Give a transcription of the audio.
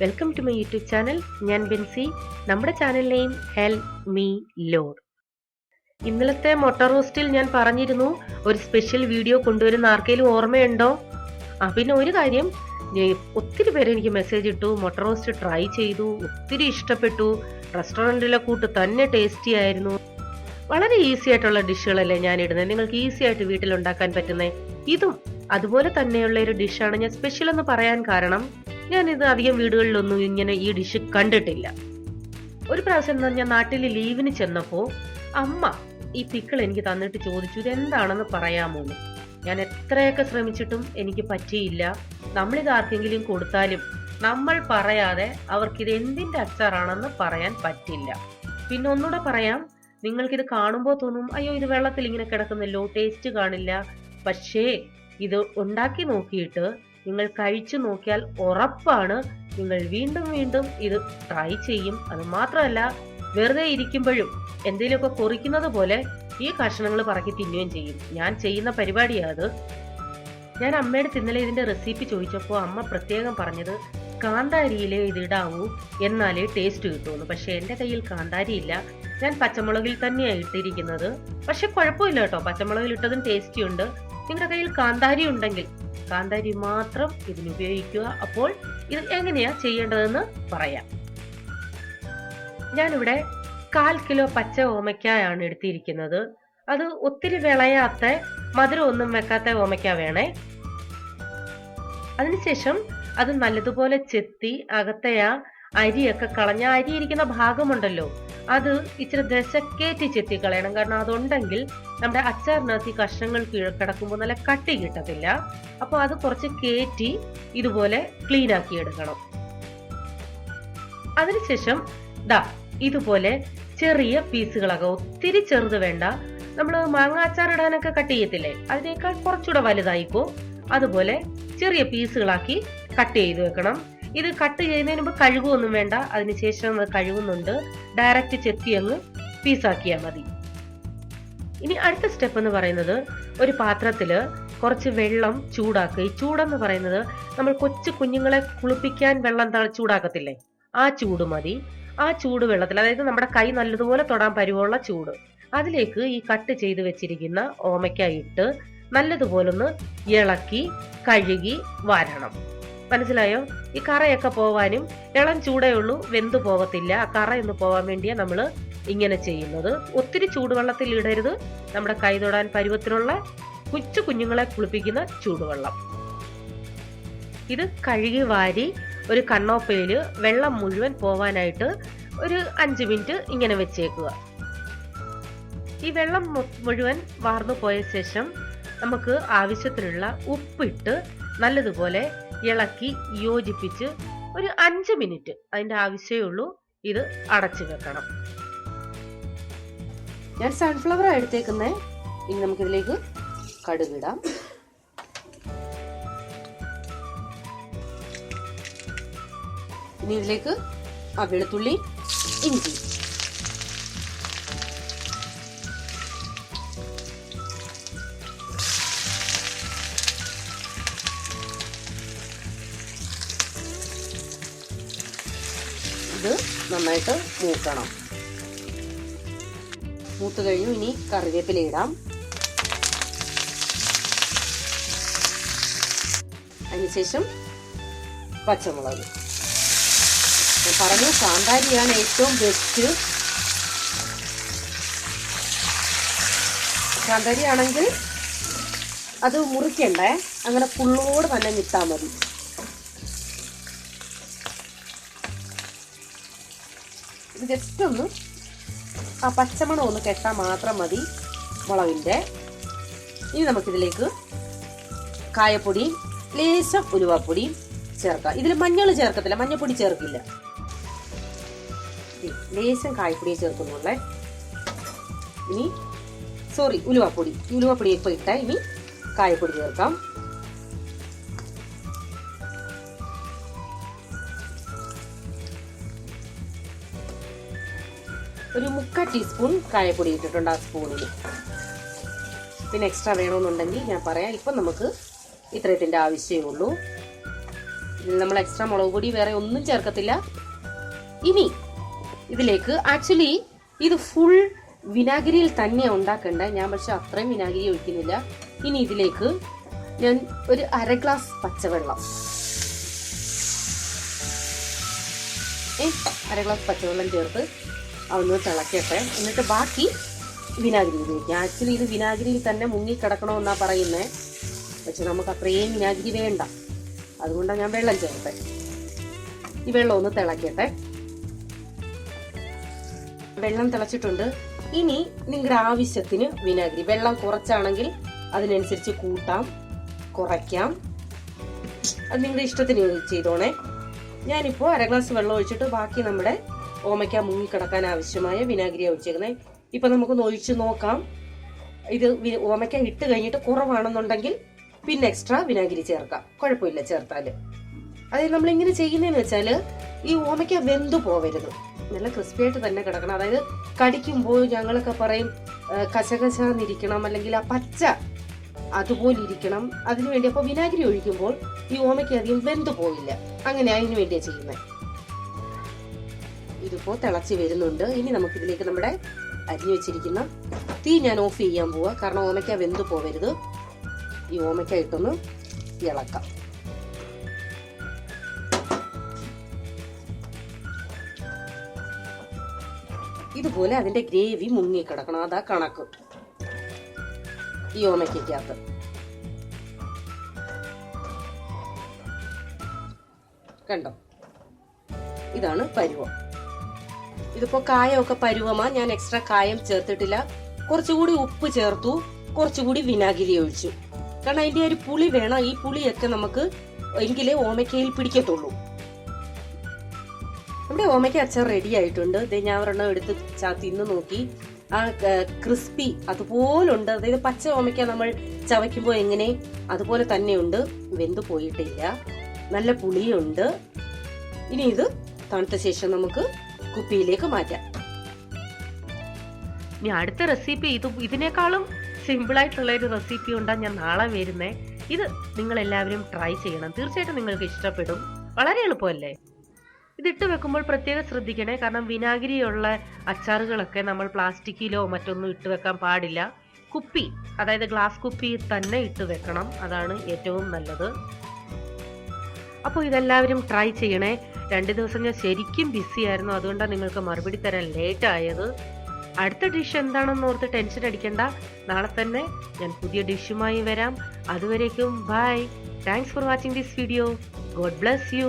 Welcome to my YouTube channel ഞാൻ ബെൻസി. നമ്മുടെ channel name me load ഇന്നലത്തെ മൊട്ട റോസ്റ്റിൽ ഞാൻ പറഞ്ഞിരുന്നു ഒരു സ്പെഷ്യൽ വീഡിയോ കൊണ്ടുവരുന്ന ആർക്കെങ്കിലും ഓർമ്മയുണ്ടോ? ആ പിന്നെ ഒരു കാര്യം ഒത്തിരി പേര് എനിക്ക് മെസ്സേജ് ഇട്ടു മൊട്ട റോസ്റ്റ് ട്രൈ ചെയ്തു ഒത്തിരി ഇഷ്ടപ്പെട്ടു റെസ്റ്റോറന്റിലെ കൂട്ട് തന്നെ ടേസ്റ്റി ആയിരുന്നു. വളരെ ഈസി ആയിട്ടുള്ള ഡിഷുകളല്ലേ ഞാൻ ഇടുന്നത് നിങ്ങൾക്ക് ഈസി ആയിട്ട് വീട്ടിൽ ഉണ്ടാക്കാൻ പറ്റുന്നേ. ഇതും അതുപോലെ തന്നെയുള്ള ഒരു ഡിഷാണ് ഞാൻ സ്പെഷ്യൽ എന്ന് പറയാൻ കാരണം ഞാൻ ഇത് അധികം വീടുകളിലൊന്നും ഇങ്ങനെ ഈ ഡിഷ് കണ്ടിട്ടില്ല. ഒരു പ്രാവശ്യം ഞാൻ നാട്ടിൽ ലീവിന് ചെന്നപ്പോ അമ്മ ഈ പിക്കിൾ എനിക്ക് തന്നിട്ട് ചോദിച്ചു ഇത് എന്താണെന്ന് പറയാമോ ഞാൻ എത്രയൊക്കെ ശ്രമിച്ചിട്ടും എനിക്ക് പറ്റിയില്ല. നമ്മളിത് ആർക്കെങ്കിലും കൊടുത്താലും നമ്മൾ പറയാതെ അവർക്കിത് എന്തിന്റെ അച്ചാറാണെന്ന് പറയാൻ പറ്റില്ല. പിന്നെ ഒന്നുകൂടെ പറയാം നിങ്ങൾക്കിത് കാണുമ്പോൾ തോന്നും അയ്യോ ഇത് വെള്ളത്തിൽ ഇങ്ങനെ കിടക്കുന്നല്ലോ ടേസ്റ്റ് കാണില്ല. പക്ഷേ ഇത് ഉണ്ടാക്കി നോക്കിയിട്ട് നിങ്ങൾ കഴിച്ചു നോക്കിയാൽ ഉറപ്പാണ് നിങ്ങൾ വീണ്ടും വീണ്ടും ഇത് ട്രൈ ചെയ്യും. അത് മാത്രമല്ല വെറുതെ ഇരിക്കുമ്പോഴും എന്തെങ്കിലുമൊക്കെ കുറിക്കുന്നത് പോലെ ഈ കഷ്ണങ്ങൾ പറക്കി തിന്നുകയും ചെയ്യും. ഞാൻ ചെയ്യുന്ന പരിപാടിയാണ് അത്. ഞാൻ അമ്മയുടെ ഇന്നലെ ഇതിന്റെ റെസിപ്പി ചോദിച്ചപ്പോൾ അമ്മ പ്രത്യേകം പറഞ്ഞത് കാന്താരിയിലേ ഇത് ഇടാവൂ എന്നാലേ ടേസ്റ്റ് കിട്ടുമെന്ന് പക്ഷേ എന്റെ കയ്യിൽ കാന്താരി ഇല്ല. ഞാൻ പച്ചമുളകിൽ തന്നെയാണ് ഇട്ടിരിക്കുന്നത്. പക്ഷെ കുഴപ്പമില്ല കേട്ടോ. പച്ചമുളകിൽ ഇട്ടതും ടേസ്റ്റി ഉണ്ട്. നിങ്ങളുടെ കയ്യിൽ കാന്താരി ഉണ്ടെങ്കിൽ കാന്താരി മാത്രം ഇതിനുപയോഗിക്കുക അപ്പോൾ ഇത് എങ്ങനെയാ ചെയ്യേണ്ടതെന്ന് പറയാം. ഞാനിവിടെ കാൽ കിലോ പച്ച ഓമയ്ക്കായാണ് എടുത്തിരിക്കുന്നത്. അത് ഒത്തിരി വിളയാത്ത മധുരം ഒന്നും വെക്കാത്ത ഓമയ്ക്ക വേണേ. അതിനുശേഷം അത് നല്ലതുപോലെ ചെത്തി അകത്തെ ആ അരിയൊക്കെ കളഞ്ഞ അരി ഇരിക്കുന്ന ഭാഗമുണ്ടല്ലോ അത് ഇച്ചിരി ദശക്കേറ്റി ചെത്തി കളയണം. കാരണം അതുണ്ടെങ്കിൽ നമ്മുടെ അച്ചാറിനകത്ത് ഈ കഷ്ണങ്ങൾ കിടക്കുമ്പോൾ നല്ല കട്ടി കിട്ടത്തില്ല. അപ്പോൾ അത് കുറച്ച് കയറ്റി ഇതുപോലെ ക്ലീൻ ആക്കി എടുക്കണം. അതിനുശേഷം ദാ ഇതുപോലെ ചെറിയ പീസുകളൊക്കെ ഒത്തിരി ചെറുത് വേണ്ട. നമ്മൾ മാങ്ങ അച്ചാർ ഇടാനൊക്കെ കട്ട് ചെയ്യത്തില്ലേ? അതിനേക്കാൾ കുറച്ചുകൂടെ വലുതായിക്കോ. അതുപോലെ ചെറിയ പീസുകളാക്കി കട്ട് ചെയ്ത് വെക്കണം. ഇത് കട്ട് ചെയ്യുന്നതിന് മുമ്പ് കഴുകുമൊന്നും വേണ്ട. അതിനുശേഷം അത് കഴുകുന്നുണ്ട്. ഡയറക്റ്റ് ചെത്തി അങ്ങ് പീസാക്കിയാൽ മതി. ഇനി അടുത്ത സ്റ്റെപ്പ് എന്ന് പറയുന്നത് ഒരു പാത്രത്തിൽ കുറച്ച് വെള്ളം ചൂടാക്കുക. ഈ ചൂടെന്ന് പറയുന്നത് നമ്മൾ കൊച്ചു കുഞ്ഞുങ്ങളെ കുളിപ്പിക്കാൻ വെള്ളം ചൂടാക്കത്തില്ലേ? ആ ചൂട് മതി. ആ ചൂട് വെള്ളത്തിൽ അതായത് നമ്മുടെ കൈ നല്ലതുപോലെ തൊടാൻ പരുവുള്ള ചൂട് അതിലേക്ക് ഈ കട്ട് ചെയ്ത് വെച്ചിരിക്കുന്ന ഓമയ്ക്ക ഇട്ട് നല്ലതുപോലെ ഒന്ന് ഇളക്കി കഴുകി വാരണം. മനസ്സിലായോ? ഈ കറയൊക്കെ പോവാനും ഇളം ചൂടേ ഉള്ളൂ വെന്തു പോകത്തില്ല. ആ കറ ഒന്ന് പോവാൻ വേണ്ടിയാ നമ്മൾ ഇങ്ങനെ ചെയ്യുന്നത്. ഒത്തിരി ചൂടുവെള്ളത്തിൽ ഇടരുത്. നമ്മുടെ കൈ തൊടാൻ പരുവത്തിലുള്ള കൊച്ചു കുഞ്ഞുങ്ങളെ കുളിപ്പിക്കുന്ന ചൂടുവെള്ളം. ഇത് കഴുകി വാരി ഒരു കണ്ണോപ്പയിൽ വെള്ളം മുഴുവൻ പോവാനായിട്ട് ഒരു അഞ്ച് മിനിറ്റ് ഇങ്ങനെ വെച്ചേക്കുക. ഈ വെള്ളം മുഴുവൻ വാർന്നു പോയ ശേഷം നമുക്ക് ആവശ്യത്തിനുള്ള ഉപ്പിട്ട് നല്ലതുപോലെ ഇളക്കി യോജിപ്പിച്ച് ഒരു അഞ്ച് മിനിറ്റ് അതിന്റെ ആവശ്യമേ ഉള്ളൂ. ഇത് അടച്ചു വെക്കണം. ഞാൻ സൺഫ്ലവർ എടുത്തേക്കുന്നേ. ഇനി നമുക്കിതിലേക്ക് കടുകിടാം. ഇനി ഇതിലേക്ക് ആ വെളുത്തുള്ളി ഇഞ്ചി. ഇത് നന്നായിട്ട് മൂക്കണം. മൂത്ത് കഴിഞ്ഞു ഇനി കറിവേപ്പില ഇടാം. അതിനുശേഷം പച്ചമുളക്. പറഞ്ഞു കാന്താരിയാണ് ഏറ്റവും ബെസ്റ്റ് കാന്താരി ആണെങ്കിൽ അത് മുറിക്കണ്ടേ? അങ്ങനെ പുള്ളോട് തന്നെ നിട്ടാൽ മതി. ഇത് ജസ്റ്റ് ഒന്ന് ആ പച്ചമണം ഒന്ന് കെട്ടാൽ മാത്രം മതി മുളകിന്റെ. ഇനി നമുക്കിതിലേക്ക് കായപ്പൊടി ലേശം ഉലുവാപ്പൊടിയും ചേർക്കാം. ഇതിൽ മഞ്ഞൾ ചേർക്കത്തില്ല മഞ്ഞൾപ്പൊടി ചേർക്കില്ല. ലേശം കായ്പൊടി ചേർക്കുന്നുള്ളേ. ഇനി സോറി ഉലുവപ്പൊടി. ഉലുവാപ്പൊടി ഇപ്പൊ ഇട്ട ഇനി കായപ്പൊടി ചേർക്കാം. ഒരു മുക്കാൽ ടീസ്പൂൺ കായപ്പൊടി ഇട്ടിട്ടുണ്ട് ആ സ്പൂണിൽ പിന്നെ എക്സ്ട്രാ വേണമെന്നുണ്ടെങ്കിൽ ഞാൻ പറയാം ഇപ്പം നമുക്ക് ഇത്രയത്തിന്റെ ആവശ്യമേ ഉള്ളൂ. നമ്മൾ എക്സ്ട്രാ മുളക് പൊടി വേറെ ഒന്നും ചേർക്കത്തില്ല. ഇനി ഇതിലേക്ക്. ആക്ച്വലി ഇത് ഫുൾ വിനാഗിരിയിൽ തന്നെ ഉണ്ടാക്കണ്ട. ഞാൻ പക്ഷെ അത്രയും വിനാഗിരി ഒഴിക്കുന്നില്ല. ഇനി ഇതിലേക്ക് ഞാൻ ഒരു അര ഗ്ലാസ് പച്ചവെള്ളം. അര ഗ്ലാസ് പച്ചവെള്ളം ചേർത്ത് അതൊന്ന് തിളക്കട്ടെ. എന്നിട്ട് ബാക്കി വിനാഗിരി ഉപയോഗിക്കാം ആക്ച്വലി ഇത് വിനാഗിരിയിൽ തന്നെ മുങ്ങി കിടക്കണമെന്നാണ് പറയുന്നത് പക്ഷെ നമുക്ക് അത്രയും വിനാഗിരി വേണ്ട. അതുകൊണ്ടാണ് ഞാൻ വെള്ളം ചേർത്തെ. ഈ വെള്ളം ഒന്ന് തിളക്കട്ടെ. വെള്ളം തിളച്ചിട്ടുണ്ട്. ഇനി നിങ്ങളുടെ ആവശ്യത്തിന് വിനാഗിരി. വെള്ളം കുറച്ചാണെങ്കിൽ അതിനനുസരിച്ച് കൂട്ടാം കുറയ്ക്കാം. അത് നിങ്ങളുടെ ഇഷ്ടത്തിന് ചെയ്തോണേ. ഞാനിപ്പോൾ അര ഗ്ലാസ് വെള്ളം ഒഴിച്ചിട്ട് ബാക്കി നമ്മുടെ ഓമയ്ക്ക മുങ്ങിക്കിടക്കാൻ ആവശ്യമായ വിനാഗിരി ഒഴിച്ചേക്കുന്നത് ഇപ്പൊ നമുക്കൊന്ന് ഒഴിച്ച് നോക്കാം. ഇത് ഓമയ്ക്ക ഇട്ട് കഴിഞ്ഞിട്ട് കുറവാണെന്നുണ്ടെങ്കിൽ പിന്നെ എക്സ്ട്രാ വിനാഗിരി ചേർക്കാം. കുഴപ്പമില്ല ചേർത്താൽ അതായത് നമ്മൾ ഇങ്ങനെ ചെയ്യുന്നതെന്ന് വെച്ചാൽ ഈ ഓമയ്ക്ക വെന്തു പോവരുത്. നല്ല ക്രിസ്പി ആയിട്ട് തന്നെ കിടക്കണം. അതായത് കടിക്കുമ്പോൾ ഞങ്ങളൊക്കെ പറയും കശകശാന്നിരിക്കണം അല്ലെങ്കിൽ ആ പച്ച അതുപോലെ ഇരിക്കണം അതിനുവേണ്ടി അപ്പോൾ വിനാഗിരി ഒഴിക്കുമ്പോൾ ഈ ഓമയ്ക്ക് അധികം വെന്ത് പോയില്ല അങ്ങനെ അതിനു വേണ്ടിയാണ് ചെയ്യുന്നത് ഇതിപ്പോൾ തിളച്ച് വരുന്നുണ്ട്. ഇനി നമുക്കിതിലേക്ക് നമ്മുടെ അരിഞ്ഞു വെച്ചിരിക്കുന്ന തീ ഞാൻ ഓഫ് ചെയ്യാൻ പോവാ. കാരണം ഓമയ്ക്ക വെന്ത് പോവരുത്. ഈ ഓമയ്ക്ക ഇട്ടൊന്ന് ഇളക്കാം. ഇതുപോലെ അതിന്റെ ഗ്രേവി മുങ്ങി മുങ്ങിക്കിടക്കണം അതാ കണക്ക്. ഈ ഓമയ്ക്കകത്ത്. കണ്ടോ? ഇതാണ് പരുവം. ഇതിപ്പോ കായമൊക്കെ പരുവമാ. ഞാൻ എക്സ്ട്രാ കായം ചേർത്തിട്ടില്ല. കുറച്ചുകൂടി ഉപ്പ് ചേർത്തു. കുറച്ചുകൂടി വിനാഗിരി ഒഴിച്ചു. കാരണം അതിന്റെ ഒരു പുളി വേണം. ഈ പുളിയൊക്കെ നമുക്ക് എങ്കിലേ ഓമയ്ക്കയിൽ പിടിക്കത്തുള്ളൂ. നമ്മുടെ ഓമയ്ക്ക് അച്ചാർ റെഡി ആയിട്ടുണ്ട്. ദേ ഞാൻ ഒരെണ്ണം എടുത്ത് ചാ തിന്ന് നോക്കി. ആ ക്രിസ്പി അതുപോലുണ്ട്. അതായത് പച്ച ഓമയ്ക്ക നമ്മൾ ചവയ്ക്കുമ്പോൾ എങ്ങനെ? അതുപോലെ തന്നെയുണ്ട്. വെന്ത് പോയിട്ടില്ല. നല്ല പുളിയുണ്ട്. ഇനി ഇത് തണുത്ത ശേഷം നമുക്ക് കുപ്പിയിലേക്ക് മാറ്റാം. ഇനി അടുത്ത റെസിപ്പി ഇത് ഇതിനേക്കാളും സിമ്പിൾ ആയിട്ടുള്ള ഒരു റെസിപ്പി ഉണ്ടാ ഞാൻ നാളെ വരുന്നേ. ഇത് നിങ്ങൾ എല്ലാവരും ട്രൈ ചെയ്യണം. തീർച്ചയായിട്ടും നിങ്ങൾക്ക് ഇഷ്ടപ്പെടും. വളരെ എളുപ്പമല്ലേ? ഇതിട്ട് വെക്കുമ്പോൾ പ്രത്യേകം ശ്രദ്ധിക്കണേ. കാരണം വിനാഗിരിയുള്ള അച്ചാറുകളൊക്കെ നമ്മൾ പ്ലാസ്റ്റിക്കിലോ മറ്റൊന്നും ഇട്ട് വെക്കാൻ പാടില്ല. കുപ്പി അതായത് ഗ്ലാസ് കുപ്പി തന്നെ ഇട്ട് വെക്കണം. അതാണ് ഏറ്റവും നല്ലത്. അപ്പോൾ ഇതെല്ലാവരും ട്രൈ ചെയ്യണേ. രണ്ട് ദിവസം ഞാൻ ശരിക്കും ബിസി ആയിരുന്നു. അതുകൊണ്ടാണ് നിങ്ങൾക്ക് മറുപടി തരാൻ ലേറ്റ് ആയത്. അടുത്ത ഡിഷ് എന്താണെന്ന് ഓർത്ത് ടെൻഷൻ അടിക്കണ്ട. നാളെ തന്നെ ഞാൻ പുതിയ ഡിഷുമായി വരാം. അതുവരേക്കും bye thanks for watching this video God bless you